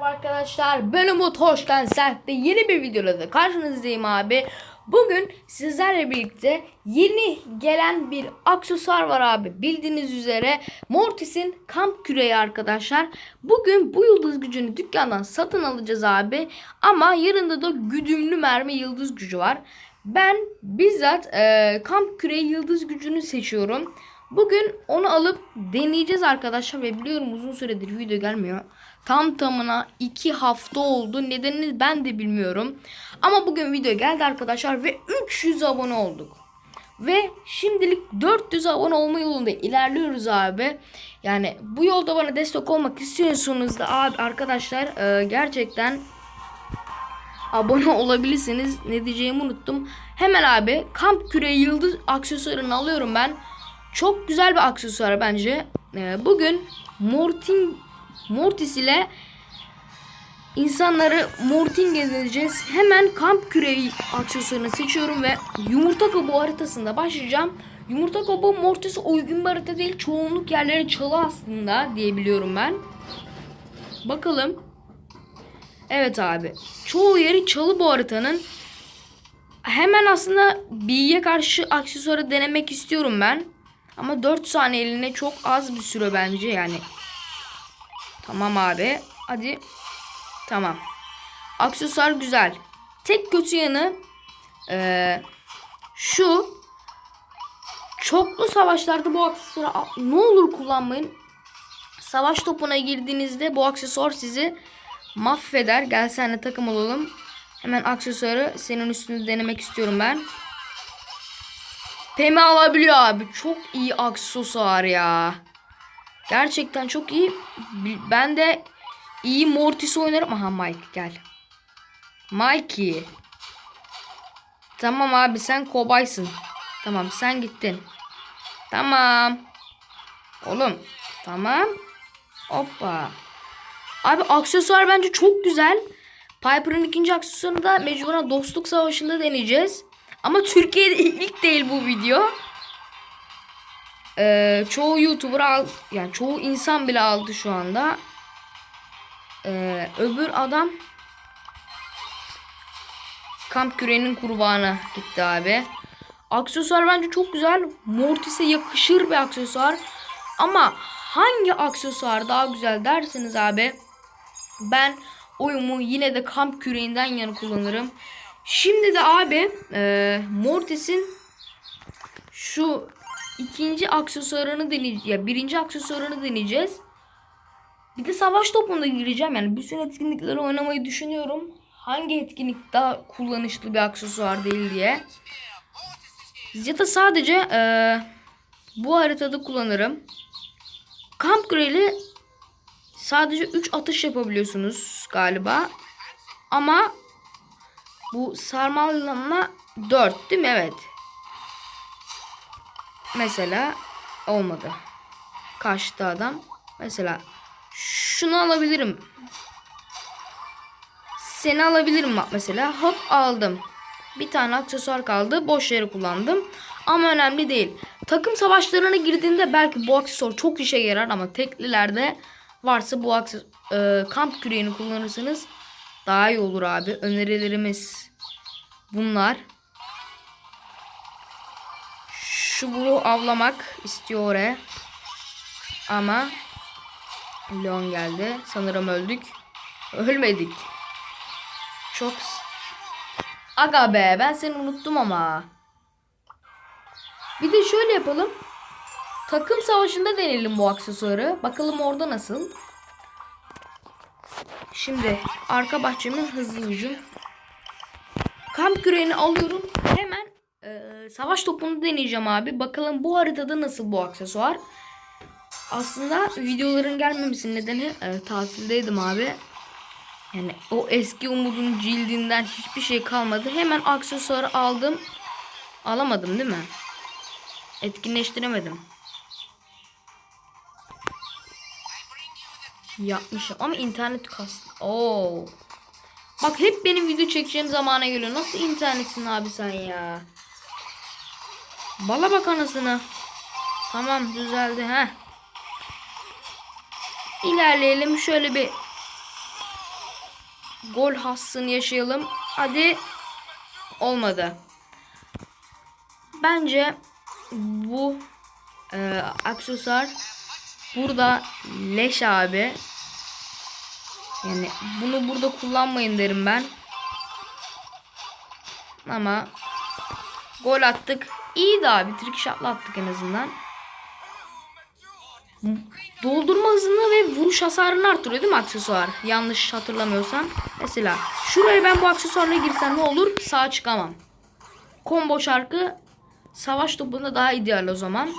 Arkadaşlar ben Umut Hoş'tan Sert'te yeni bir videoda da karşınızdayım abi. Bugün sizlerle birlikte yeni gelen bir aksesuar var abi. Bildiğiniz üzere Mortis'in kamp küreği arkadaşlar. Bugün bu yıldız gücünü dükkandan satın alacağız abi. Ama yarında da güdümlü mermi yıldız gücü var. Ben bizzat e, kamp küreği yıldız gücünü seçiyorum. Bugün onu alıp deneyeceğiz arkadaşlar ve biliyorum uzun süredir video gelmiyor. Tam tamına 2 hafta oldu. Nedenini ben de bilmiyorum. Ama bugün video geldi arkadaşlar ve 300 abone olduk. Ve şimdilik 400 abone olma yolunda ilerliyoruz abi. Yani bu yolda bana destek olmak istiyorsanız da abi arkadaşlar e, gerçekten abone olabilirsiniz. Ne diyeceğimi unuttum. Hemen abi kamp küreği yıldız aksesuarını alıyorum ben. Çok güzel bir aksesuar bence. Ee, bugün Mortin Mortis ile insanları Morting edeceğiz. Hemen kamp küreği aksesuarını seçiyorum ve yumurta kabuğu haritasında başlayacağım. Yumurta kabuğu Mortis'e uygun bir harita değil. Çoğunluk yerleri çalı aslında diyebiliyorum ben. Bakalım. Evet abi. Çoğu yeri çalı bu haritanın. Hemen aslında B'ye karşı aksesuarı denemek istiyorum ben. Ama 4 saniye eline çok az bir süre bence yani. Tamam abi. Hadi. Tamam. Aksesuar güzel. Tek kötü yanı eee, şu çoklu savaşlarda bu aksesuarı ne olur kullanmayın. Savaş topuna girdiğinizde bu aksesuar sizi mahveder. Gel senle takım olalım. Hemen aksesuarı senin üstünde denemek istiyorum ben. Pemi alabiliyor abi. Çok iyi aksesuar ya. Gerçekten çok iyi. Ben de iyi Mortis oynarım. Aha Mike gel. Mikey. Tamam abi sen kobaysın. Tamam sen gittin. Tamam. Oğlum. Tamam. Hoppa. Abi aksesuar bence çok güzel. Piper'ın ikinci aksesuarını da mecburen dostluk savaşında deneyeceğiz. Ama Türkiye'de ilk değil bu video. Ee, çoğu YouTuber al, yani çoğu insan bile aldı şu anda. Ee, öbür adam kamp küreğinin kurbanı gitti abi. Aksesuar bence çok güzel. Mortis'e yakışır bir aksesuar. Ama hangi aksesuar daha güzel derseniz abi ben oyumu yine de kamp küreğinden yana kullanırım. Şimdi de abi e, Mortis'in şu ikinci aksesuarını deneyeceğiz. Ya birinci aksesuarını deneyeceğiz. Bir de savaş topuna gireceğim. Yani bütün etkinlikleri oynamayı düşünüyorum. Hangi etkinlik daha kullanışlı bir aksesuar değil diye. Ya sadece e, bu haritada kullanırım. Kamp Grill'i sadece 3 atış yapabiliyorsunuz galiba. Ama bu sarmal yılanla 4 değil mi? Evet. Mesela olmadı. Kaçtı adam. Mesela şunu alabilirim. Seni alabilirim bak mesela. Hop aldım. Bir tane aksesuar kaldı. Boş yere kullandım. Ama önemli değil. Takım savaşlarına girdiğinde belki bu aksesuar çok işe yarar ama teklilerde varsa bu akses e, kamp küreğini kullanırsanız daha iyi olur abi. Önerilerimiz bunlar. Şu bulu avlamak istiyor oraya. Ama Leon geldi. Sanırım öldük. Ölmedik. Çok Aga be ben seni unuttum ama. Bir de şöyle yapalım. Takım savaşında deneyelim bu aksesuarı. Bakalım orada nasıl. Şimdi arka bahçemin hızlı hücum. Kamp küreğini alıyorum. Hemen e, savaş topunu deneyeceğim abi. Bakalım bu haritada nasıl bu aksesuar. Aslında videoların gelmemesinin nedeni e, tatildeydim abi. Yani o eski umudun cildinden hiçbir şey kalmadı. Hemen aksesuarı aldım. Alamadım değil mi? Etkinleştiremedim. Yapmışım ama internet kastı. Oo. Bak hep benim video çekeceğim zamana geliyor. Nasıl internetsin abi sen ya? Bala bak anasını. Tamam düzeldi ha. İlerleyelim şöyle bir gol hassını yaşayalım. Hadi. Olmadı. Bence bu e, aksesuar burada leş abi. Yani bunu burada kullanmayın derim ben. Ama gol attık. İyi de abi. Trick shot'la attık en azından. Doldurma hızını ve vuruş hasarını arttırıyor değil mi aksesuar? Yanlış hatırlamıyorsam. Mesela şuraya ben bu aksesuarla girsem ne olur? Sağa çıkamam. Combo şarkı savaş topunda daha ideal o zaman.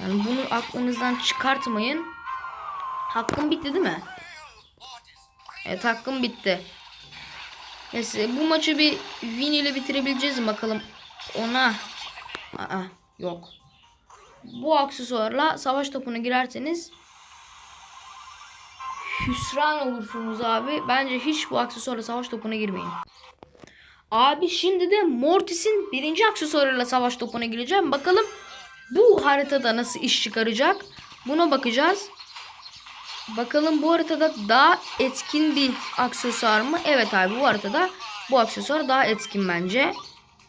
Yani bunu aklınızdan çıkartmayın. Hakkım bitti değil mi? Evet hakkım bitti. Neyse bu maçı bir win ile bitirebileceğiz bakalım. Ona Aa, yok. Bu aksesuarla savaş topuna girerseniz hüsran olursunuz abi. Bence hiç bu aksesuarla savaş topuna girmeyin. Abi şimdi de Mortis'in birinci aksesuarıyla savaş topuna gireceğim. Bakalım bu haritada nasıl iş çıkaracak. Buna bakacağız. Bakalım bu haritada daha etkin bir aksesuar mı? Evet abi bu haritada bu aksesuar daha etkin bence.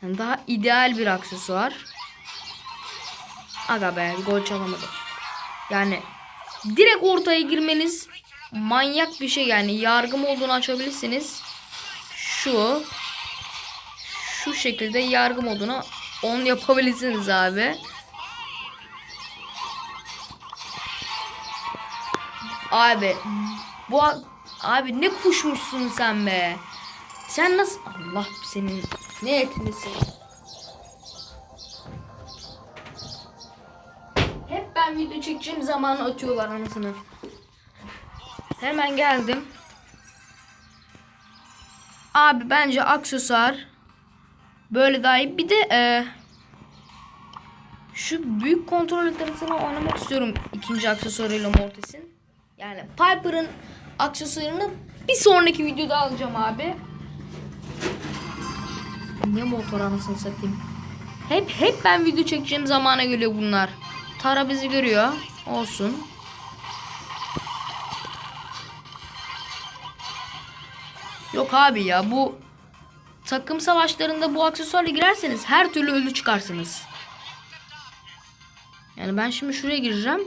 Yani daha ideal bir aksesuar. Aga be gol çalamadım. Yani direkt ortaya girmeniz manyak bir şey yani yargım olduğunu açabilirsiniz. Şu şu şekilde yargım olduğunu on yapabilirsiniz abi. Abi bu abi ne kuşmuşsun sen be. Sen nasıl Allah senin ne etmesin. Hep ben video çekeceğim zaman atıyorlar anasını. Hemen geldim. Abi bence aksesuar böyle daha iyi. Bir de e, şu büyük kontrol haritasını oynamak istiyorum ikinci aksesuarıyla Mortis'in. Yani Piper'ın aksesuarını bir sonraki videoda alacağım abi. Ne motor anasını satayım. Hep hep ben video çekeceğim zamana geliyor bunlar. Tara bizi görüyor. Olsun. Yok abi ya bu takım savaşlarında bu aksesuarla girerseniz her türlü ölü çıkarsınız. Yani ben şimdi şuraya gireceğim.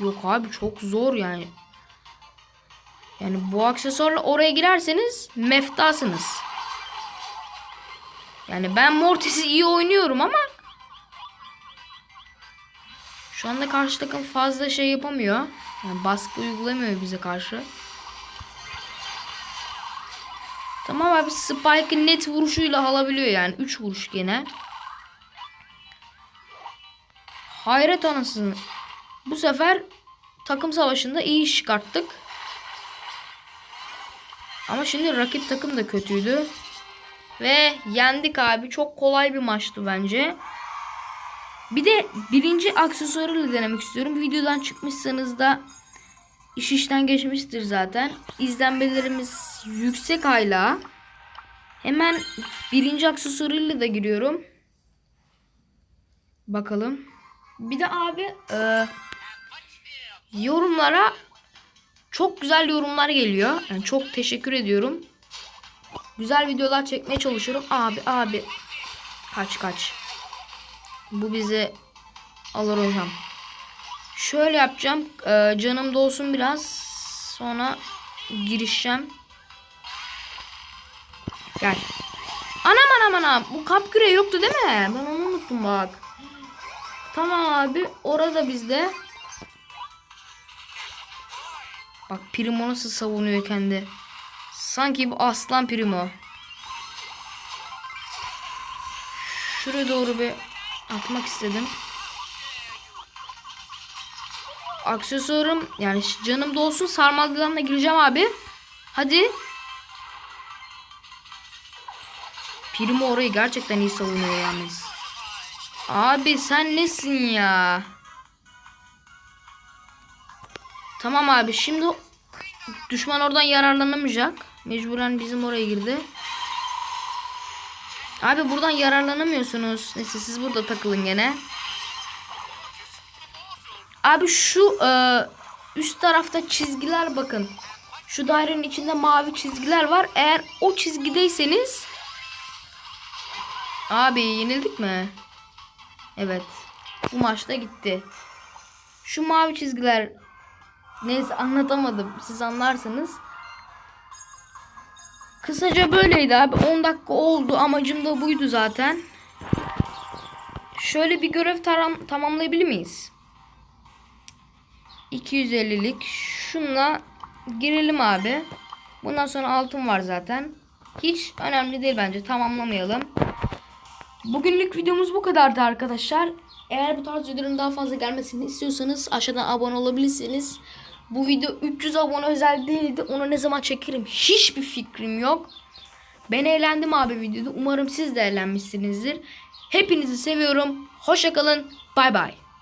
Yok abi çok zor yani. Yani bu aksesuarla oraya girerseniz meftasınız. Yani ben Mortis'i iyi oynuyorum ama şu anda karşı takım fazla şey yapamıyor. Yani baskı uygulamıyor bize karşı. Tamam abi Spike'ı net vuruşuyla alabiliyor yani. 3 vuruş gene. Hayret anasını. Bu sefer takım savaşında iyi iş çıkarttık. Ama şimdi rakip takım da kötüydü. Ve yendik abi. Çok kolay bir maçtı bence. Bir de birinci aksesuarıyla denemek istiyorum. Videodan çıkmışsanız da iş işten geçmiştir zaten. İzlenmelerimiz yüksek hala. Hemen birinci aksesuarıyla da giriyorum. Bakalım. Bir de abi e, yorumlara çok güzel yorumlar geliyor. Yani çok teşekkür ediyorum. Güzel videolar çekmeye çalışıyorum. Abi abi. Kaç kaç. Bu bizi alır hocam. Şöyle yapacağım. Ee, canım dolsun biraz. Sonra girişeceğim. Gel. Anam anam anam. Bu kap yoktu değil mi? Ben onu unuttum bak. Tamam abi. Orada bizde. Bak Primo nasıl savunuyor kendi. Sanki bu aslan Primo. Şuraya doğru bir atmak istedim. Aksesuarım yani canım dolsun sarmaldıdanla gireceğim abi. Hadi. Primo orayı gerçekten iyi savunuyor yalnız. Abi sen nesin ya? Tamam abi şimdi düşman oradan yararlanamayacak. Mecburen bizim oraya girdi. Abi buradan yararlanamıyorsunuz. Neyse siz burada takılın gene. Abi şu e, üst tarafta çizgiler bakın. Şu dairenin içinde mavi çizgiler var. Eğer o çizgideyseniz Abi yenildik mi? Evet. Bu maçta gitti. Şu mavi çizgiler neyse anlatamadım. Siz anlarsınız. Kısaca böyleydi abi. 10 dakika oldu. Amacım da buydu zaten. Şöyle bir görev taram tamamlayabilir miyiz? 250'lik. Şunla girelim abi. Bundan sonra altın var zaten. Hiç önemli değil bence. Tamamlamayalım. Bugünlük videomuz bu kadardı arkadaşlar. Eğer bu tarz videoların daha fazla gelmesini istiyorsanız aşağıdan abone olabilirsiniz. Bu video 300 abone özel değildi. Onu ne zaman çekerim hiçbir fikrim yok. Ben eğlendim abi videoda. Umarım siz de eğlenmişsinizdir. Hepinizi seviyorum. Hoşça kalın. Bay bay.